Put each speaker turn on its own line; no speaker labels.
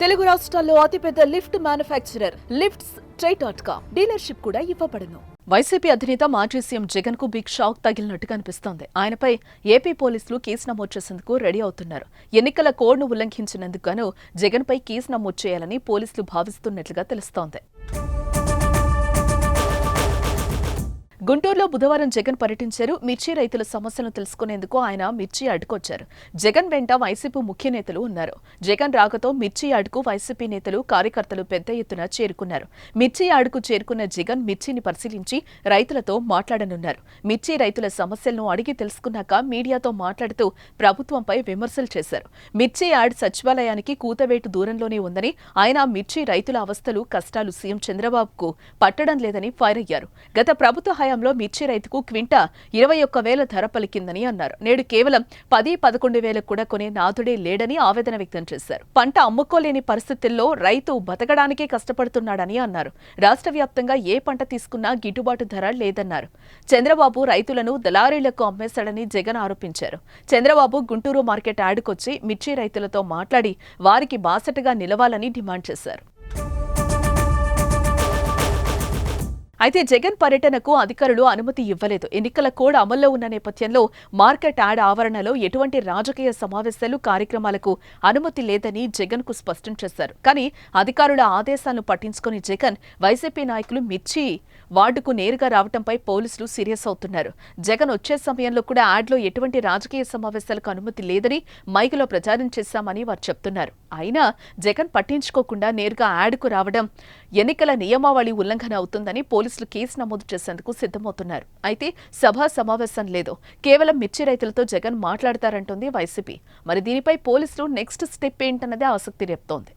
తెలుగు రాష్ట్రాల్లో అతిపెద్ద lift manufacturer lifts try dot com dealership కూడా ఇవ్వబడును. వైసీపీ అధినేత మాజీ సీఎం జగన్కు బిగ్ షాక్ తగిలినట్టు కనిపిస్తోంది ఆయనపై ఏపీ పోలీసులు కేసు నమోదు చేసేందుకు రెడీ అవుతున్నారు. ఎన్నికల కోడ్ను ఉల్లంఘించినందుకు గాను జగన్ పై కేసు నమోదు చేయాలని పోలీసులు భావిస్తున్నట్లుగా తెలుస్తోంది. గుంటూరులో బుధవారం జగన్ పర్యటించారు. మిర్చి రైతుల సమస్యలను తెలుసుకునేందుకు ఆయన మిర్చి అడ్డుకొచ్చారు. జగన్ వెంట వైసీపీ ముఖ్య నేతలు ఉన్నారు. జగన్ రాకతో మిర్చి యార్డుకు వైసీపీ నేతలు కార్యకర్తలు పెద్ద ఎత్తున చేరుకున్నారు. మిర్చి యార్డుకు చేరుకున్న జగన్ మిర్చిని పరిశీలించి రైతులతో మాట్లాడనున్నారు. మిర్చి రైతుల సమస్యలను అడిగి తెలుసుకున్నాక మీడియాతో మాట్లాడుతూ ప్రభుత్వంపై విమర్శలు చేశారు. మిర్చి యార్డ్ సచివాలయానికి కూతవేటు దూరంలోనే ఉందని ఆయన మిర్చి రైతుల అవస్థలు కష్టాలు సీఎం చంద్రబాబుకు పట్టడం లేదని ఫైర్ అయ్యారు. గత ప్రభుత్వ హయాంలో మిర్చి రైతుకు క్వింటా ఇరవై ఒక్క వేల ధర పలికిందని అన్నారు. నేడు కేవలం పది పదకొండు వేలకు కూడా కొనే నాథుడే లేడని ఆవేదన వ్యక్తం చేశారు. పంట అమ్ముకోలేని పరిస్థితుల్లో రైతు బతకడానికే కష్టపడుతున్నాడని అన్నారు. రాష్ట్ర వ్యాప్తంగా ఏ పంట తీసుకున్నా గిట్టుబాటు ధర లేదన్నారు. చంద్రబాబు రైతులను దళారీలకు అమ్మేశాడని జగన్ ఆరోపించారు. చంద్రబాబు గుంటూరు మార్కెట్ యార్డుకొచ్చి మిర్చి రైతులతో మాట్లాడి వారికి బాసటగా నిలవాలని డిమాండ్ చేశారు. అయితే జగన్ పర్యటనకు అధికారులు అనుమతి ఇవ్వలేదు. ఎన్నికల కోడ్ అమల్లో ఉన్న నేపథ్యంలో మార్కెట్ యాడ్ ఆవరణలో ఎటువంటి రాజకీయ సమావేశాలు కార్యక్రమాలకు అనుమతి లేదని జగన్కు స్పష్టం చేశారు. కానీ అధికారుల ఆదేశాలను పట్టించుకుని జగన్ వైసీపీ నాయకులు మిర్చి వార్డుకు నేరుగా రావడంపై పోలీసులు సీరియస్ అవుతున్నారు. జగన్ వచ్చే సమయంలో కూడా యాడ్లో ఎటువంటి రాజకీయ సమావేశాలకు అనుమతి లేదని మైకులో ప్రచారం చేశామని వారు చెప్తున్నారు. అయినా జగన్ పట్టించుకోకుండా నేరుగా యాడ్కు రావడం ఎన్నికల నియమావళి ఉల్లంఘన అవుతుందని పోలీసులు కేసు నమోదు చేసేందుకు సిద్ధమవుతున్నారు. అయితే సభా సమావేశం లేదు. కేవలం మిర్చి రైతులతో జగన్ మాట్లాడతారంటుంది వైసీపీ. మరి దీనిపై పోలీసులు నెక్స్ట్ స్టెప్ ఏంటన్నదే ఆసక్తి రేపుతోంది.